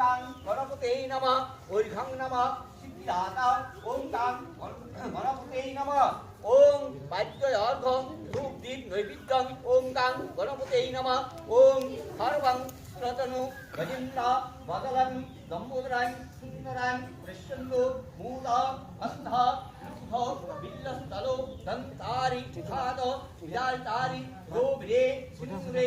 গাং গণপতে নম ঐঘং নম সিদ্ধিদাতা ওম গাং গণপতে নম। ওম বাদ্য অর্ঘ ধূপ দীপ নৈবেদ্যং ওম গাং গণপতে নম। ওম সর্বং রতনু গজিন্দ বদলন গম্বুদরান সুন্দরান পৃশ্যন্তু মূল অন্ধ বিল্লস্থলো দন্তারি খাদ বিদালতারি গোবিরে সিন্ধুরে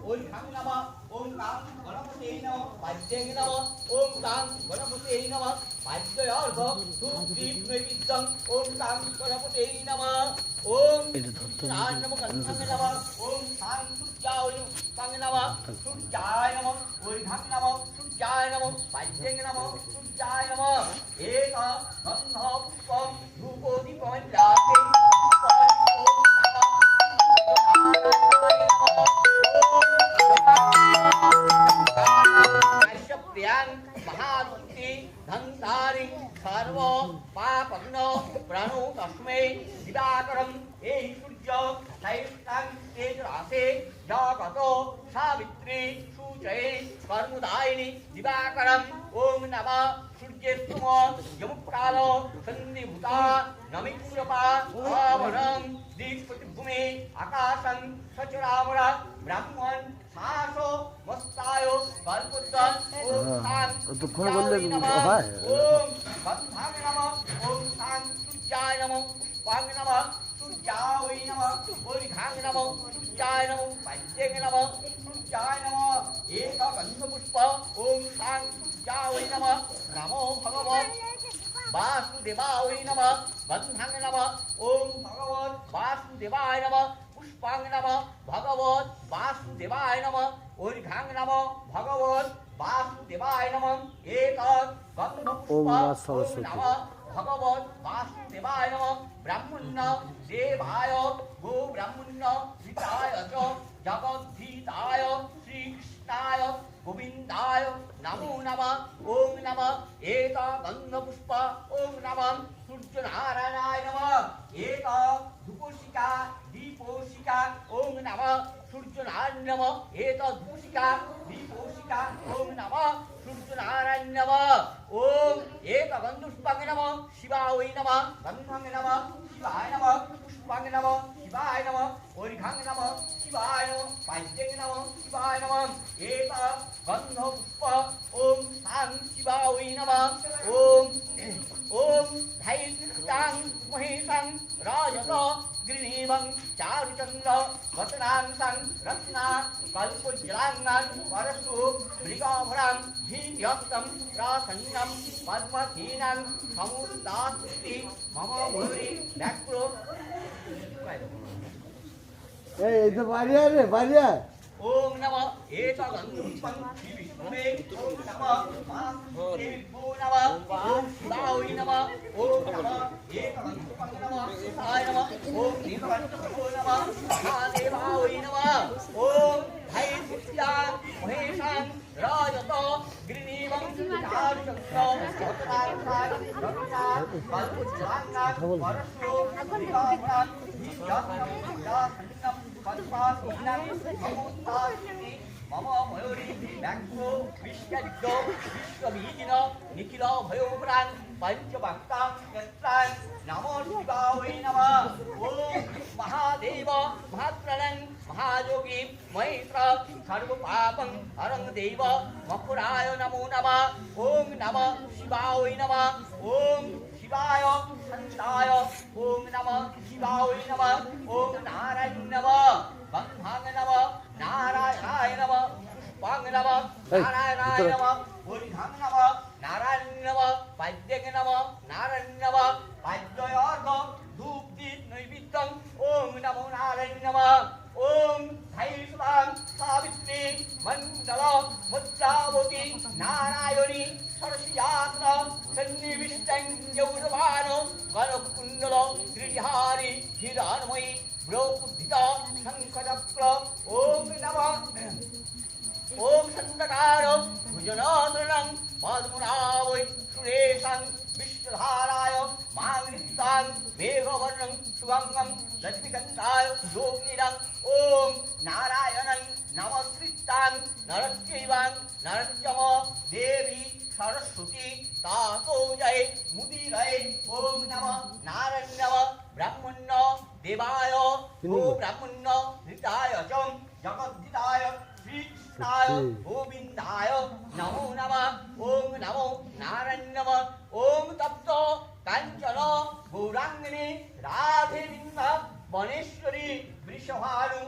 ওম খাং নম ওম গাং গণপতে নম পাদ্যং নম ওম গাং গণপতে নম পাদ্যর্ঘ সুদীপ নৈবিদ্যং ওম গাং গণপতে নম ওম নাম নম গন্ধং নম ওম সাং সূর্যায় পাং নম সূর্যায় নম ওম খাং নম সূর্যায় নম পাদ্যং নম সূর্যায় নম এক গন্ধ পুষ্পম ধূপদীপম রাতে không phải ba xuống thì ba ơi nam ơi vẫn thắng cái nam ơi ôm bhagavan ba xuống thì ba ai nam ơi pushpang nam ơi bhagavan ba xuống thì ba ai nam ơi ôi khang nam ơi bhagavan वासुदेवाय नमः ऊर्ध्वं नमः भगवत् वासुदेवाय नमः एतत् गन्धपुष्प ॐ नमः ॐ सरस्वती। नमः भगवत् वासुदेवाय नमः ब्राह्मण्य देवाय गो ब्राह्मण्य हिताय च जगद्धिताय श्रीकृष्णाय गोविन्दाय नमो नमः ॐ नमः एक गन्धपुष्प ॐ नमः सूर्यनारायणाय नमः एक धूपोषिका दीपोषिका ॐ नमः सूर्यनारायण नमः एक धूषिका दीपोषिका ॐ नमः सूर्यनारायण नमः ॐ एक गन्धपुष्पाङ्ग नमः शिवाय नमः गन्धं नमः शिवाय नमः पुष्पाङ्ग नमः शिवाय नमः ओरिघाङ्ग नमः शिवाय नमः पाद्यङ्ग नमः शिवाय नमः एक गन्धपुष्प ॐ सां शिवाय नमः ॐ ॐ धैर्यं महेशं राजत गिरिवं चारुचन्द्र वचनांसं रत्ना कल्पज्राङ्गम् परस्तु मृगाभरम् भीव्यक्तम् प्रासन्नम् पद्महीनम् समुदास्ति मम भूरि व्याक्रो ஏய் இது மரியாதை மரியாதை ఓం నమ ఏకగంధం విష్ణువే ఓం నమ దేవో నమ ఓం సుధాయ నమ ఓం నమ రాజతో గిరినీవం చారుచక్రో సోతారకార মম ময়ূরী ব্যঙ্গ বিশ্বজ্ঞ বিশ্ববীজিন নিখিল ভয়োপ্রাণ পঞ্চভক্তাং নেত্রাণ নমো শিবায় নমঃ ওম মহাদেব মহাপ্রণং মহাযোগী মৈত্র সর্বপাপং হরং দেব মকুরায় নমো নমঃ ওম নমঃ শিবায় নমঃ ওম শিবায় शिवाय नमः ॐ शिवाय सन्ताय ॐ नमः शिवाय नमः ॐ नारायण नमः बन्धाङ्ग नमः नारायणाय नमः पुष्पाङ्ग नमः Hey, नारायणाय उत्तर- नमः নরচৈবাং নরচম দেবী সরস্বতী তাতো জয় মুদিরয় ওম নম নারায়ণ ব্রাহ্মণ্য দেবায় ও ব্রাহ্মণ্য হৃতায় চ জগদ্ধিতায় শ্রীকৃষ্ণায় গোবিন্দায় নমো নমঃ ওম নমো নারায়ণ ওম তপ্ত কাঞ্চন গৌরাঙ্গিনী রাধে বিন্দ বনেশ্বরী বৃষভানু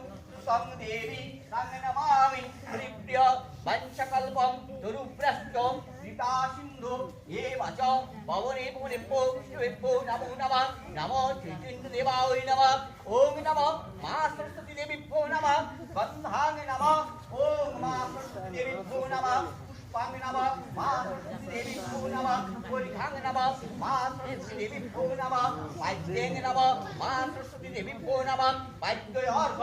সং দেবী সং নমামি হরিপ্রিয় পঞ্চকল্পম তরুভ্রষ্ট কৃপা সিন্ধু এব চ পবনে পবনে পো বিষ্ণুবে পো নমো নমঃ নমো চৈতন্য দেবায় নমঃ ওম নমঃ মা সরস্বতী দেবী ভো নমঃ গন্ধাং নমঃ ওম মা সরস্বতী দেবী ভো নমঃ পুষ্পাং নমঃ মা সরস্বতী দেবী ভো নমঃ পরিঘাং নমঃ মা সরস্বতী দেবী ভো নমঃ পাদ্যেং নমঃ মা সরস্বতী দেবী ভো নমঃ পাদ্যর্ঘ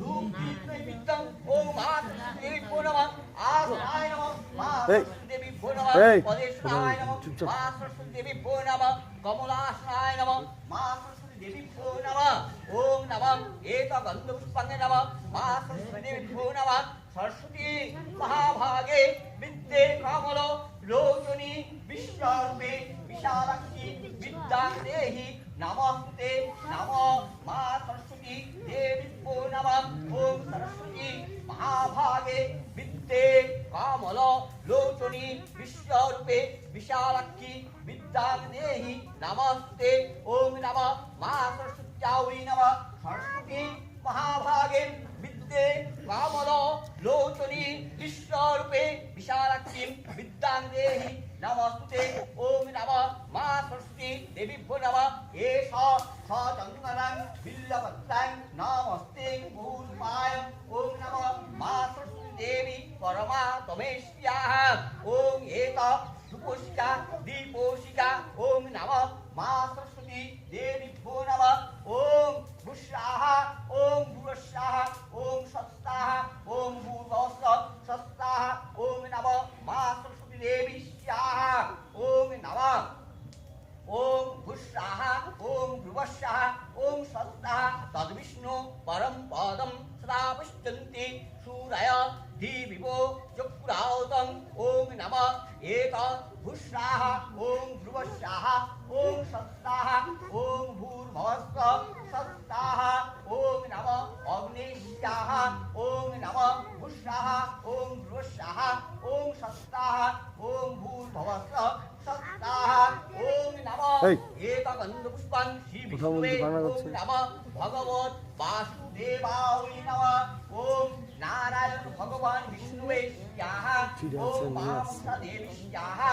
ধূপ দীপ নৈবেদ্যং ওম মা সরস্বতী দেবী ভো নমঃ আসায় নমঃ মা এই, সরস্বতী দেবী ভো নমঃ এই, পদেশায় নমঃ চুপচাপ। মা সরস্বতী দেবী ভো নমঃ কমলাসনায় নমঃ মা সরস্বতী দেবী ভো নমঃ ওম নমঃ এত গন্ধপুষ্পাঙ্গে নমঃ মা সরস্বতী দেবী ভো নমঃ সরস্বতী মহাভাগে বিদ্যে কমল লোচনী বিশ্বরূপে বিশালাক্ষী বিদ্যাং দেহি নমস্তে নম মা সরস্বতী দেবী ভো নমঃ ওম সরস্বতী মহাভাগে বিদ্যে কমল লোচনী বিশ্বরূপে ওম নম সরস্বতী মহাভাগে বিদ্যে কামল লোচনী ঈশ্বরূপে বিশালাক্ষী বিদ্যাং দেহি নমস্তে ওম নম মা সরস্বতী দেবী নম এষ সচন্দনং বিল্লপত্রং নমস্তে ভূর্মায় ওম নম মা সরস্বতী দেবী পরমা তমেশ্যাহ ওম এত সুপোষিকা দীপোষিকা ওম নম মা সরস্বতী দেবী ভো নম ওম ভূষাহ ওম ভূরস্যাহ ওম সস্তাহ ওম ভূর্ভস্ব সস্তাহ ওম নম মা সরস্বতী দেবী স্যাহ ওম নম ওম ভূষাহ ওম ভ্রুবস্যাহ ওম সত্তাহ তদ্বিষ্ণু পরম পদম সদা পশ্যন্তি সূরয় ধীবিভো চক্রাউতং ওম নম এক ভূষাহ ওম ভ্রুবস্যাহ ওম সত্তাহ ওম ভূর্ভস্ব সত্তাহ ওম নম অগ্নিশ্যাহ ওম নম ভূষাহ ওম ভ্রুবস্যাহ ওম সত্তাহ ওম ভূর্ভস্ব সত্তাহ ওম নম এই। একগন্ধ পুষ্পাং ওম করছে। নম ভগবত বাসুদেবায় নম ওম নারায়ণ ভগবান বিষ্ণুবে স্যাহা দেবী স্যাহা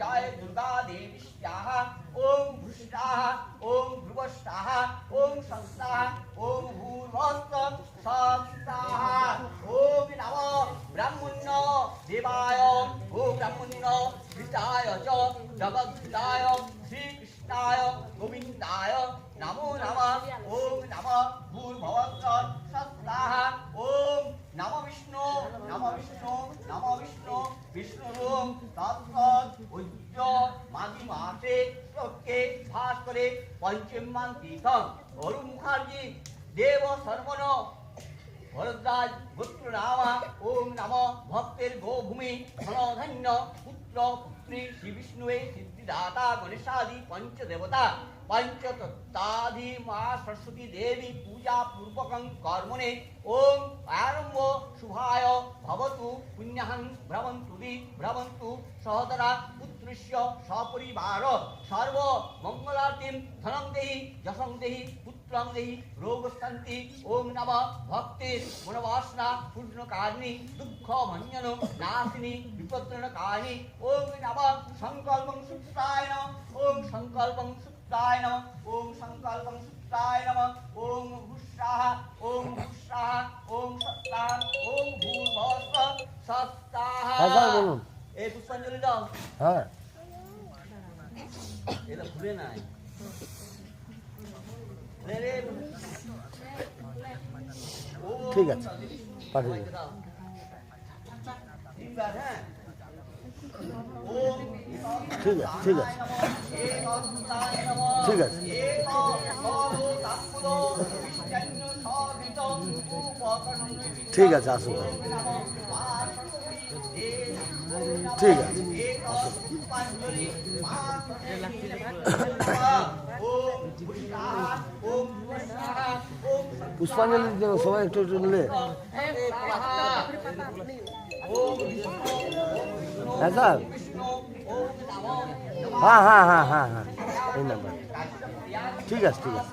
জয় দুর্গা দেবী স্যাহা ভূষাহ 옴버사하 옴성사하 옴후러성 섭사하 옴이나와 브라문너 디바요 오브라문너 비타여저 저거다요 시크시타요 고민다요 나무나마 옴나마 무버건 섭사하 옴 나마 위시노 나마 위시노 나마 위시노 위시노룸 다섯 온 মাঘি মাসে ভাস করে পঞ্চমান তীর্থম অরুণ মুখার্জি, দেব সর্বণ। ভরদ্বাজ পুত্র রামা, ওম নম, ভক্তের গোভূমি ধনধন্য পুত্র, পুত্রী, শ্রী বিষ্ণুয়ে, সিদ্ধিদাতা, গণেশাদি, পঞ্চদেবতা। পঞ্চতত্ত্বাধি মা সরস্বতী দেবী পূজা পূর্বকং কর্মণে ওম আরম্ভ শুভায় ভবতু পুণ্যহং ভ্রমন্তু দি ভ্রমন্তু সহদরা পুত্রস্য সপরিবার সর্ব মঙ্গলার্তিম ধনং দেহি যশং দেহি পুত্রং দেহি রোগশান্তি ওম নম ভক্তের মনোবাসনা পূর্ণকারিণী দুঃখ ভঞ্জন নাশিনী বিপত্রণকারিণী ওম নম সংকল্পং সুপ্তায় নম ওম সংকল্পং সুপ্তায় নম ওম সংকল্পং সুপ্তায় নম ওম ভূষাহ ওম ভূষাহ ওম সত্তাহ ওম ভূর্ভস্ব সত্তাহ। বলুন। এই পুষ্পাঞ্জলি দাও। হ্যাঁ। এটা ভুলে নাই। রে রে। ঠিক আছে পাঠিয়ে দিন। হ্যাঁ? ঠিক আছে ঠিক আছে ঠিক আছে ঠিক আছে আসুন। ঠিক আছে পুষ্পাঞ্জলি দেবো সবাই একটু একটু নিলে হ্যাঁ স্যার। হ্যাঁ হ্যাঁ হ্যাঁ হ্যাঁ হ্যাঁ। এই নাম্বার। ঠিক আছে ঠিক আছে।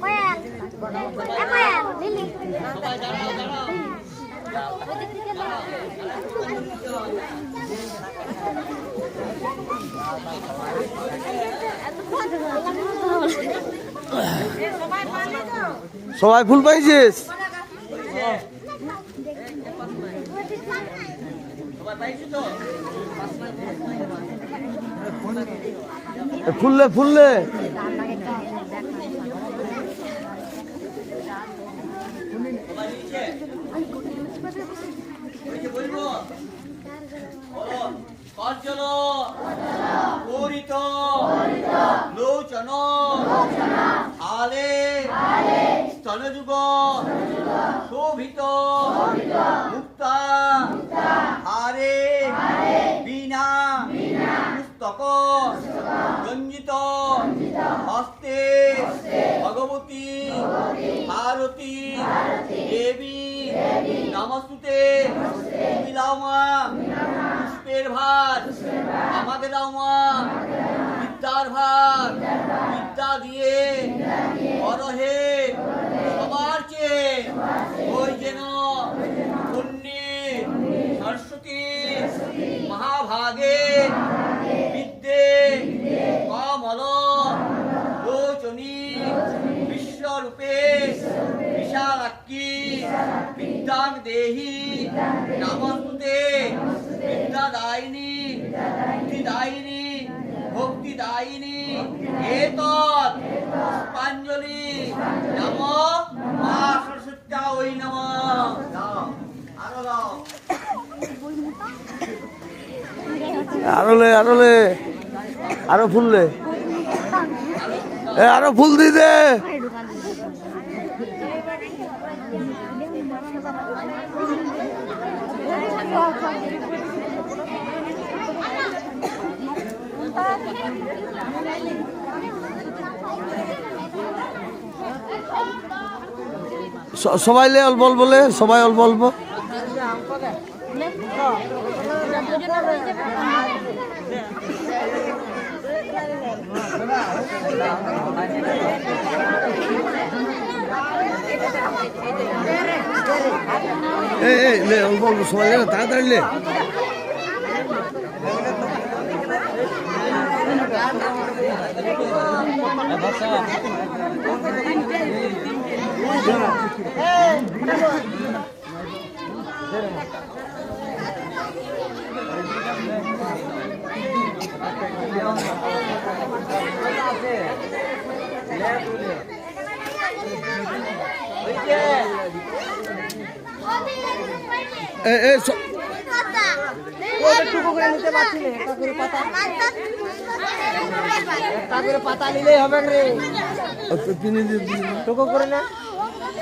Maya, Maya, Lily. সবাই ফুল পাইছিস? ফুললে ফুললে অর্জুন পূরিত লোচন আলে স্তনযুগ শোভিত মুক্তা হারে বীণা পুস্তক রঞ্জিত হস্তে ভগবতী ভারতী দেবী নমস্তুতে তুমি দাও মা পুষ্পের ভার আমাকে দাও মা। বিদ্যার ভার, বিদ্যা দিয়ে অরহে সবার ওই যেন সরস্বতী মহাভাগে বিদ্যে কমল লোচনী বিশ্বরূপে বিশালাক্ষী বিদ্যাং দেহি নমস্তুতে বিদ্যাদায়িনী বুদ্ধিদায়িনী ভক্তিদায়িনী। এতৎ পুষ্পাঞ্জলি। নম মা সরস্বত্যা ওই নম। দাও আরও দাও আরও লে। আরও লে। আরও ফুললে এ আরও ফুল দি। দে স- সবাই লে অল্প অল্প লে সবাই অল্প অল্প। এই এই লে অল্প অল্প সবাই লে না, তাড়াতাড়ি লে। এই এই স- টুকু করে নিতে পারছি না একটা করে পাতা নিলেই হবে রে টোকো করে না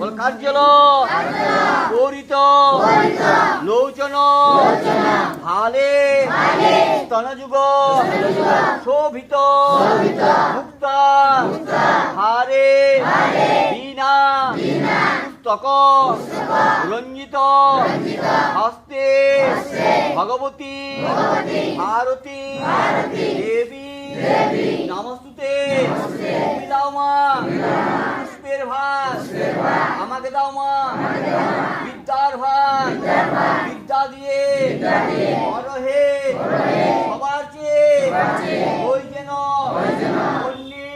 বল কার্যল গৌরিত লোচন। হালে স্তনযুগ। শোভিত। মুক্তা। হারে বীণা। পুস্তক। রঞ্জিত। হস্তে। ভগবতী। ভারতী। দেবী। নমস্তুতে। মা পুষ্পের ভাস আমাকে দাও মা। বিদ্যার ভাস বিদ্যা দিয়ে অরহে সবার চেয়ে ওই যেন পল্লী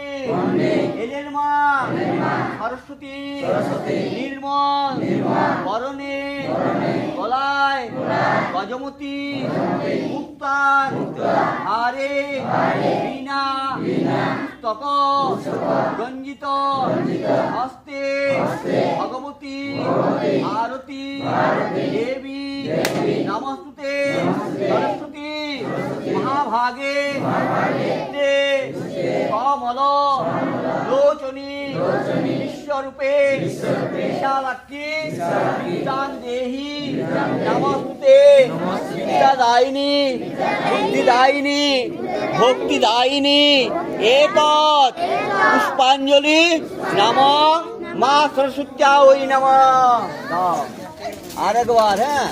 মা সরস্বতী। নির্মল বরণে গলায়। গজমতী। মুক্তার। হারে। বীণা পুস্তক। রঞ্জিত। হস্তে। ভগবতী। আরতি। দেবী নমস্তুতে সরস্বতী মহাভাগে বিদ্যে কমল লোচনী বিশ্বরূপে। বিশালাক্ষী বিদ্যান দেহি নমস্তুতে। বিদ্যাদায়িনী। বুদ্ধিদায়িনী। ভক্তিদায়িনী। এতৎ পুষ্পাঞ্জলি। নম। মা সরস্বত্যা ওই নম। আরেকবার হ্যাঁ।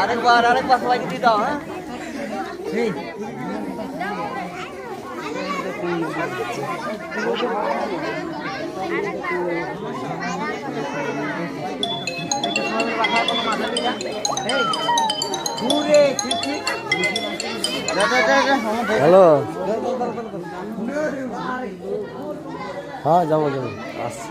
আরেকবার আরেকবার সবাইকে দিয়ে দাও হ্যাঁ। হ্যালো। হ্যাঁ যাব যাব। আসছি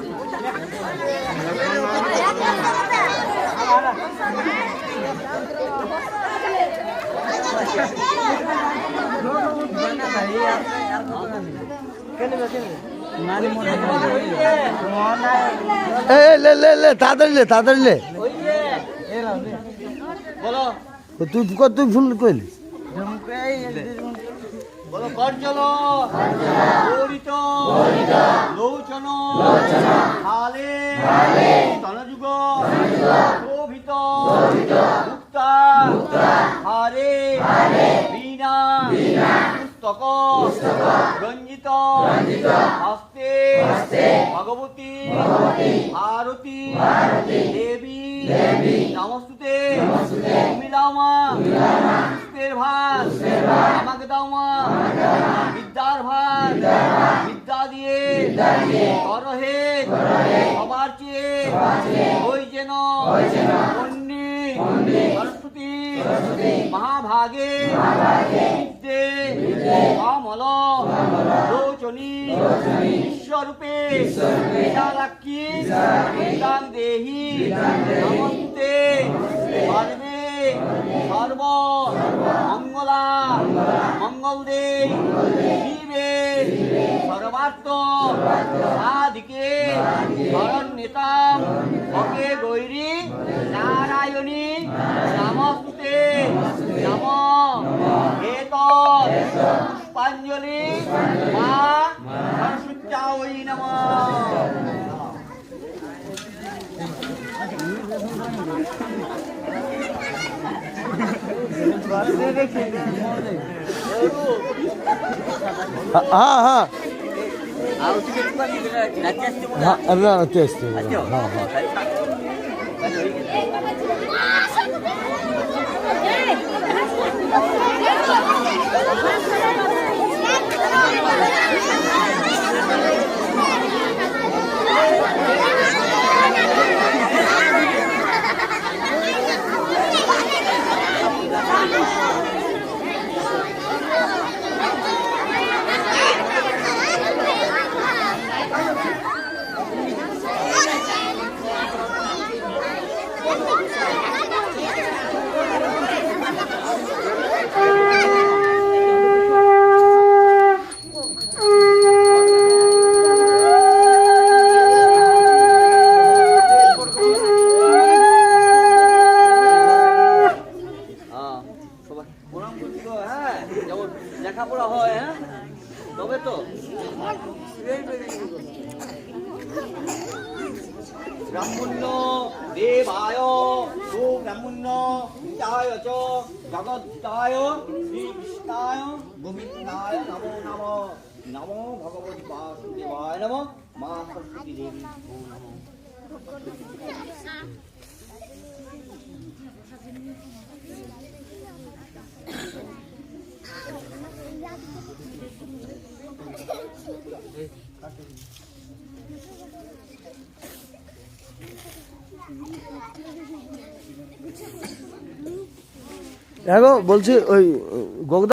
লে লে লে তাড়াতাড়ি লে তাড়াতাড়ি লে। তুই কত তুই ফুল কইলি? বলো গর্জল গৌরিত লৌচন। হালে স্তনযুগ শোভিত। মুক্তা। হারে। বীণা। পুস্তক। রঞ্জিত। হস্তে। ভগবতী। ভারতী। দেবী। নমস্তুতে। তুমি মা ভাত। আমাকে দাও মা। বিদ্যার ভাত। বিদ্যা দিয়ে করো হে সবার চেয়ে ওই যেন সরস্বতী মহাভাগে বিদ্যে কমল লোচনী বিশ্বরূপে বিশালাক্ষী বিদ্যাং দেহি। নমস্তে। সর্বে মঙ্গলা মঙ্গল দে শিবে সর্বার্থ সাধিকে শরণ্যতাম ওকে গৌরী নারায়ণী নমস্তে। নম। এত পুষ্পাঞ্জলি মা সরস্বত্যা ওই নম হ্যাঁ হ্যাঁ। হ্যাঁ না আসতে হ্যাঁ হ্যাঁ হ্যাঁ ব্রাহ্মণ্য দেবায় সো ব্রাহ্মণ্য হিতায় চ জগদ্ধায় শ্রীকৃষ্ণায় গোবিন্দায় নমো নমো। নমো ভগবতী বাসুদেবায় নমো। মা সরস্বতী দেবী নমো। দেখো বলছি ওই গগদা